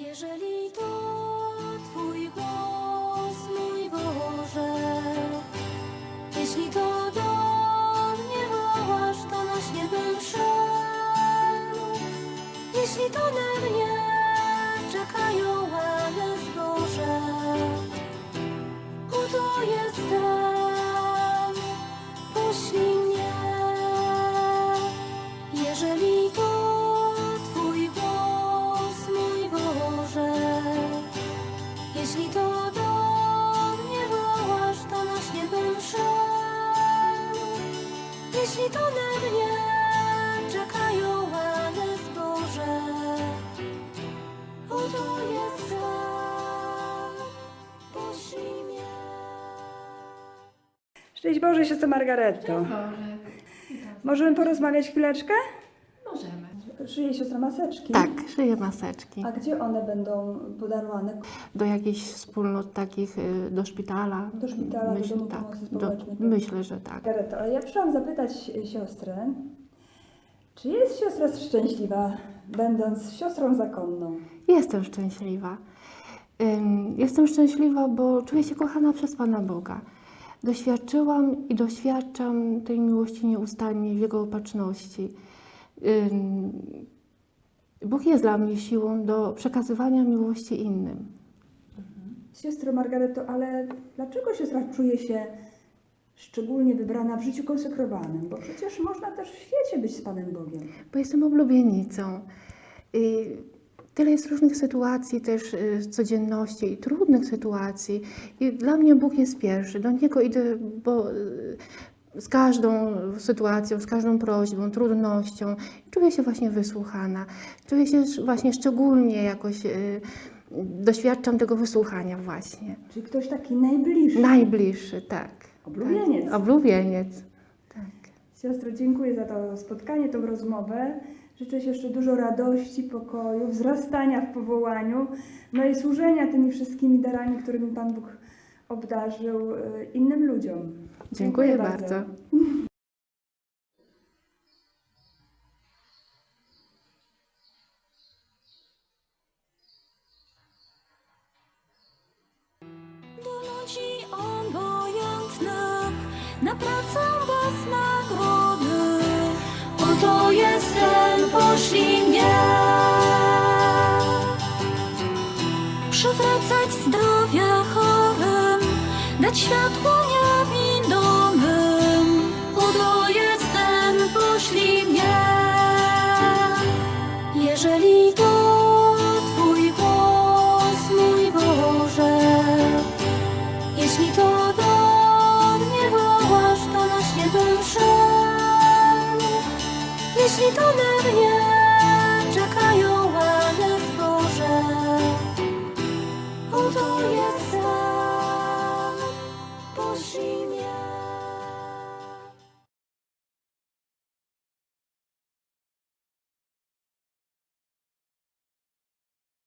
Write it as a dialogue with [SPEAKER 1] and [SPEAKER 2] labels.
[SPEAKER 1] Jeżeli to Twój głos, mój Boże, jeśli to do mnie wołasz, to nośnie bym szedł. Jeśli to na mnie czekają Jeśli to na mnie czekają łany zboże, oto jestem, poślij mnie.
[SPEAKER 2] Szczęść Boże, siostro Margareto.
[SPEAKER 3] Boże.
[SPEAKER 2] Możemy porozmawiać chwileczkę? Szyje siostra maseczki.
[SPEAKER 4] Tak, szyję maseczki.
[SPEAKER 2] A gdzie one będą podarowane?
[SPEAKER 4] Do jakichś wspólnot takich, y, do szpitala.
[SPEAKER 2] Do szpitala, do domu
[SPEAKER 4] tak,
[SPEAKER 2] pomocy społecznej.
[SPEAKER 4] Myślę, że tak.
[SPEAKER 2] Ale ja przyszłam zapytać siostrę, czy jest siostra szczęśliwa, będąc siostrą zakonną?
[SPEAKER 4] Jestem szczęśliwa. Ym, Jestem szczęśliwa, bo czuję się kochana przez Pana Boga. Doświadczyłam i doświadczam tej miłości nieustannie w Jego opatrzności. Bóg jest dla mnie siłą do przekazywania miłości innym.
[SPEAKER 2] Siostro Margareto, ale dlaczego siostra czuje się szczególnie wybrana w życiu konsekrowanym? Bo przecież można też w świecie być z Panem Bogiem.
[SPEAKER 4] bo jestem oblubienicą. I tyle jest różnych sytuacji też y, z codzienności i trudnych sytuacji. I dla mnie Bóg jest pierwszy. Do Niego idę, bo y, z każdą sytuacją, z każdą prośbą, trudnością czuję się właśnie wysłuchana. Czuję się właśnie szczególnie jakoś, y, doświadczam tego wysłuchania właśnie.
[SPEAKER 2] Czy ktoś taki najbliższy?
[SPEAKER 4] Najbliższy, tak.
[SPEAKER 2] Oblubieniec.
[SPEAKER 4] Tak. Oblubieniec. Tak.
[SPEAKER 2] Siostro, dziękuję za to spotkanie, tą rozmowę. Życzę jeszcze dużo radości, pokoju, wzrastania w powołaniu, no i służenia tymi wszystkimi darami, którymi Pan Bóg obdarzył y, innym ludziom.
[SPEAKER 4] Dziękuję bardzo.
[SPEAKER 1] Do ludzi obojętnych na pracę bez nagrody. Oto jestem, poślij mnie. Przywracać zdrowie Widać światło niewidomym. Udo jestem, poślij mnie Jeżeli to Twój głos, mój Boże Jeśli to do mnie wołasz, to na śniebem Jeśli to na mnie czekają łany zboże Oto jestem. 恭喜你。